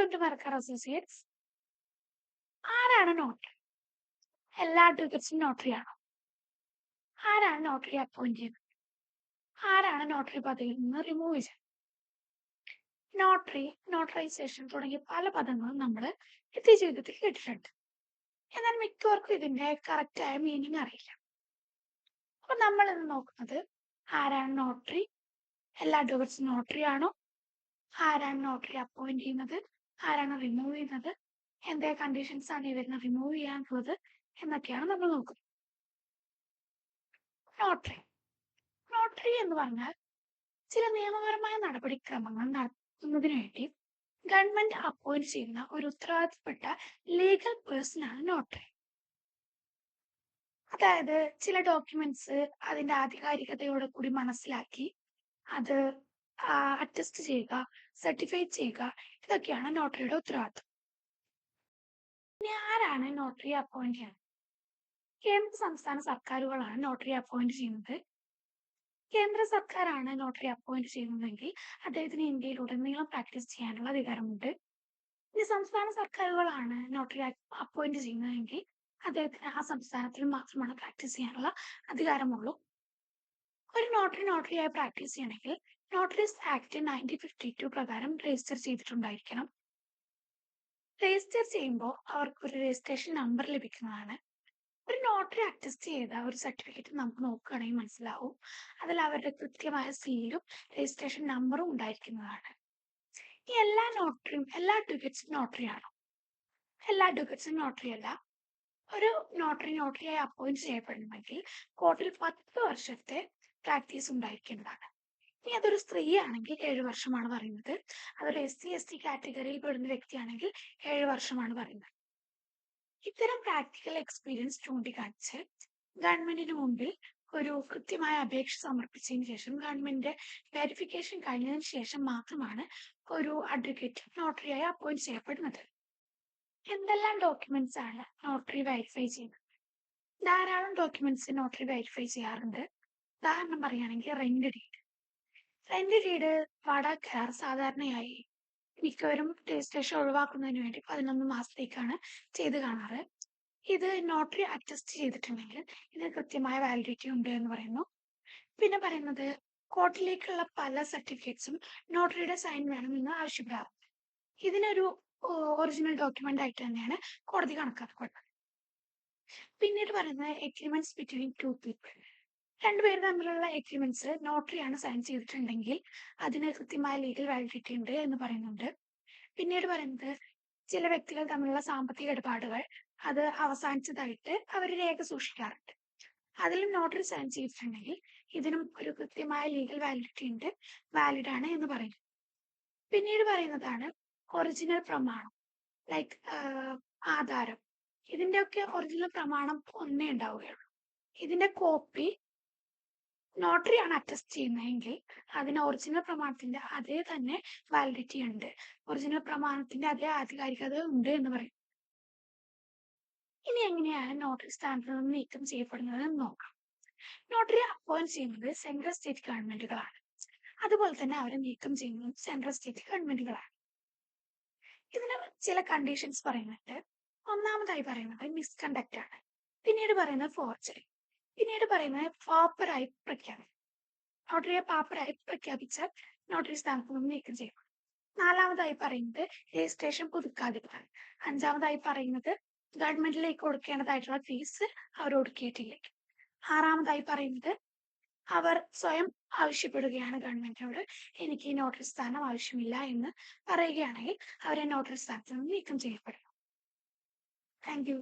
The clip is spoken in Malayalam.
Worker associates? ആരാണ് നോട്ടറി എല്ലാ അഡ്വക്കറ്റ്സും നോട്ടറി ആണോ? ആരാണ് നോട്ടറി അപ്പോയിന്റ് ചെയ്യുന്നത് ആരാണ് നോട്ടറി പദവിയിൽ നിന്ന് റിമൂവ് ചെയ്തത്? നോട്ടറി നോട്ടറൈസേഷൻ തുടങ്ങിയ പല പദങ്ങളും നമ്മൾ നിത്യ ജീവിതത്തിൽ കേട്ടിട്ടുണ്ട്. എന്നാൽ മിക്കവർക്കും ഇതിന്റെ കറക്റ്റായ മീനിങ് അറിയില്ല. അപ്പൊ നമ്മൾ ഇന്ന് നോക്കുന്നത് ആരാണ് നോട്ടറി എല്ലാ അഡ്വക്കറ്റ്സും നോട്ടറി ആണോ? ആരാണ് നോട്ടറി അപ്പോയിന്റ് ചെയ്യുന്നത്? ആരാണ് റിമൂവ് ചെയ്യുന്നത്? എന്തൊക്കെ കണ്ടീഷൻസ് ആണ് ഇവരിനെ റിമൂവ് ചെയ്യാനുള്ളത് എന്നൊക്കെയാണ് നമ്മൾ നോക്കുന്നത് നോട്ടറി നോട്ടറി എന്ന് പറഞ്ഞാൽ ചില നിയമപരമായ നടപടിക്രമങ്ങൾ നടത്തുന്നതിന് വേണ്ടി ഗവൺമെന്റ് അപ്പോയിന്റ് ചെയ്യുന്ന ഒരു ഉത്തരവാദിത്തപ്പെട്ട ലീഗൽ പേഴ്സൺ ആണ് നോട്ടറി അതായത് ചില ഡോക്യുമെന്റ്സ് അതിന്റെ ആധികാരികതയോടെ കൂടി മനസ്സിലാക്കി അത് അറ്റസ്റ്റ് ചെയ്യുക സർട്ടിഫൈ ചെയ്യുക ഇതൊക്കെയാണ് നോട്ടറിയുടെ ഉത്തരവാദിത്വം. ഇനി ആരാണ് നോട്ടറി അപ്പോയിന്റ് ചെയ്യുന്നത്? കേന്ദ്ര സംസ്ഥാന സർക്കാരുകളാണ് നോട്ടറി അപ്പോയിന്റ് ചെയ്യുന്നത്. കേന്ദ്ര സർക്കാരാണ് നോട്ടറി അപ്പോയിന്റ് ചെയ്യുന്നതെങ്കിൽ അദ്ദേഹത്തിന് ഇന്ത്യയിൽ ഉടനീളം പ്രാക്ടീസ് ചെയ്യാനുള്ള അധികാരമുണ്ട്. ഇനി സംസ്ഥാന സർക്കാരുകളാണ് നോട്ടറി അപ്പോയിന്റ് ചെയ്യുന്നതെങ്കിൽ അദ്ദേഹത്തിന് ആ സംസ്ഥാനത്തിൽ മാത്രമാണ് പ്രാക്ടീസ് ചെയ്യാനുള്ള അധികാരമുള്ളൂ. ഒരു നോട്ടറി നോട്ടറിയായി പ്രാക്ടീസ് ചെയ്യണമെങ്കിൽ notaries act nineteen fifty two പ്രകാരം രജിസ്റ്റർ ചെയ്തിട്ടുണ്ടായിരിക്കണം. രജിസ്റ്റർ ചെയ്യുമ്പോൾ അവർക്ക് ഒരു രജിസ്ട്രേഷൻ നമ്പർ ലഭിക്കുന്നതാണ്. ഒരു നോട്ടറി അറ്റസ്റ്റ് ചെയ്ത ഒരു സർട്ടിഫിക്കറ്റ് നമുക്ക് നോക്കുകയാണെങ്കിൽ മനസ്സിലാവും. അതിൽ അവരുടെ കൃത്യമായ സീലും രജിസ്ട്രേഷൻ നമ്പറും ഉണ്ടായിരിക്കുന്നതാണ്. ഈ എല്ലാ നോട്ടറിയും എല്ലാ അഡ്വക്കേറ്റ്സും നോട്ടറി ആണോ എല്ലാ അഡ്വക്കേറ്റ്സും നോട്ടറി അല്ല ഒരു നോട്ടറി നോട്ടറിയായി അപ്പോയിന്റ് ചെയ്യപ്പെടണമെങ്കിൽ കോർട്ടിൽ പത്ത് വർഷത്തെ പ്രാക്ടീസ് ഉണ്ടായിരിക്കേണ്ടതാണ്. ഇനി അതൊരു സ്ത്രീ ആണെങ്കിൽ ഏഴ് വർഷമാണ് പറയുന്നത്. അതൊരു എസ് സി എസ് ടി കാറ്റഗറിയിൽ പെടുന്ന വ്യക്തിയാണെങ്കിൽ ഏഴ് വർഷമാണ് പറയുന്നത്. ഇത്തരം പ്രാക്ടിക്കൽ എക്സ്പീരിയൻസ് ചൂണ്ടിക്കാണിച്ച് ഗവൺമെന്റിന് മുമ്പിൽ ഒരു കൃത്യമായ അപേക്ഷ സമർപ്പിച്ചതിന് ശേഷം ഗവൺമെന്റ് വെരിഫിക്കേഷൻ കഴിഞ്ഞതിന് ശേഷം മാത്രമാണ് ഒരു അഡ്വക്കേറ്റ് നോട്ടറിയായി അപ്പോയിന്റ് ചെയ്യപ്പെടുന്നത്. എന്തെല്ലാം ഡോക്യുമെന്റ്സ് ആണ് നോട്ടറി വെരിഫൈ ചെയ്യുന്നത്? ധാരാളം ഡോക്യുമെന്റ്സ് നോട്ടറി വെരിഫൈ ചെയ്യാറുണ്ട്. ഉദാഹരണം പറയുകയാണെങ്കിൽ റെന്റ് ഡീഡ് റെന്റ് ഡീഡ് വാടക സാധാരണയായി മിക്കവരും രജിസ്ട്രേഷൻ ഒഴിവാക്കുന്നതിന് വേണ്ടി പതിനൊന്ന് മാസത്തേക്കാണ് ചെയ്ത് കാണാറ്. ഇത് നോട്ടറി അഡ്ജസ്റ്റ് ചെയ്തിട്ടുണ്ടെങ്കിൽ ഇതിന് കൃത്യമായ വാലിഡിറ്റി ഉണ്ട് എന്ന് പറയുന്നു. പിന്നെ പറയുന്നത് കോർട്ടിലേക്കുള്ള പല സർട്ടിഫിക്കറ്റ്സും നോട്ടറിയുടെ സൈൻ വേണമെന്ന് ആവശ്യപ്പെടാറുണ്ട്. ഇതിനൊരു ഒറിജിനൽ ഡോക്യുമെന്റ് ആയിട്ട് തന്നെയാണ് കോടതി കണക്കാക്കുന്നത് പിന്നീട് പറയുന്നത് എഗ്രിമെന്റ്സ് ബിറ്റ്വീൻ ടു പീപ്പിൾ രണ്ടുപേർ തമ്മിലുള്ള എഗ്രിമെന്റ്സ് നോട്ടറിയാണ് സൈൻ ചെയ്തിട്ടുണ്ടെങ്കിൽ അതിന് കൃത്യമായ ലീഗൽ വാലിഡിറ്റി ഉണ്ട് എന്ന് പറയുന്നുണ്ട്. പിന്നീട് പറയുന്നത് ചില വ്യക്തികൾ തമ്മിലുള്ള സാമ്പത്തിക ഇടപാടുകൾ അത് അവസാനിച്ചതായിട്ട് അവർ രേഖ സൂക്ഷിക്കാറുണ്ട്. അതിലും നോട്ടറി സൈൻ ചെയ്തിട്ടുണ്ടെങ്കിൽ ഇതിനും ഒരു കൃത്യമായ ലീഗൽ വാലിഡിറ്റി ഉണ്ട് വാലിഡ് ആണ് എന്ന് പറയുന്നു. പിന്നീട് പറയുന്നതാണ് ഒറിജിനൽ പ്രമാണം ലൈക്ക് ആധാരം. ഇതിന്റെ ഒക്കെ ഒറിജിനൽ പ്രമാണം ഒന്നേ ഉണ്ടാവുകയുള്ളൂ. ഇതിന്റെ കോപ്പി നോട്ടറിയാണ് അറ്റസ്റ്റ് ചെയ്യുന്നതെങ്കിൽ അതിന് ഒറിജിനൽ പ്രമാണത്തിന്റെ അതേ തന്നെ വാലിഡിറ്റി ഉണ്ട്. ഒറിജിനൽ പ്രമാണത്തിന്റെ അതേ ആധികാരികത ഉണ്ട് എന്ന് പറയും. ഇനി എങ്ങനെയാണ് നോട്ടറി സ്ഥാനത്ത് നിന്ന് നീക്കം ചെയ്യപ്പെടുന്നത് എന്ന് നോക്കാം. നോട്ടറി അപ്പോയിന്റ് ചെയ്യുന്നത് സെൻട്രൽ സ്റ്റേറ്റ് ഗവൺമെന്റുകളാണ് അതുപോലെ തന്നെ അവരെ നീക്കം ചെയ്യുന്നത് സെൻട്രൽ സ്റ്റേറ്റ് ഗവൺമെന്റുകളാണ് ഇതിന് ചില കണ്ടീഷൻസ് പറയുന്നുണ്ട്. ഒന്നാമതായി പറയുന്നത് മിസ്കണ്ടക്ട് ആണ്. പിന്നീട് പറയുന്നത് ഫോർജറി പിന്നീട് പറയുന്നത് പാപ്പറായി പ്രഖ്യാപിക്കും നോട്ടറിയെ പാപ്പറായി പ്രഖ്യാപിച്ചാൽ നോട്ടറി സ്ഥാനത്ത് നിന്ന് നീക്കം ചെയ്യണം നാലാമതായി പറയുന്നത് രജിസ്ട്രേഷൻ പുതുക്കാതിരിക്കാൻ. അഞ്ചാമതായി പറയുന്നത് ഗവൺമെന്റിലേക്ക് കൊടുക്കേണ്ടതായിട്ടുള്ള ഫീസ് അവർ ഒടുക്കിയിട്ടില്ലെങ്കിൽ ആറാമതായി പറയുന്നത് അവർ സ്വയം ആവശ്യപ്പെടുകയാണ് ഗവൺമെന്റിനോട്. എനിക്ക് ഈ നോട്ടറി സ്ഥാനം ആവശ്യമില്ല എന്ന് പറയുകയാണെങ്കിൽ അവരെ നോട്ടറി സ്ഥാനത്ത് നിന്ന് നീക്കം ചെയ്യപ്പെടും. Thank you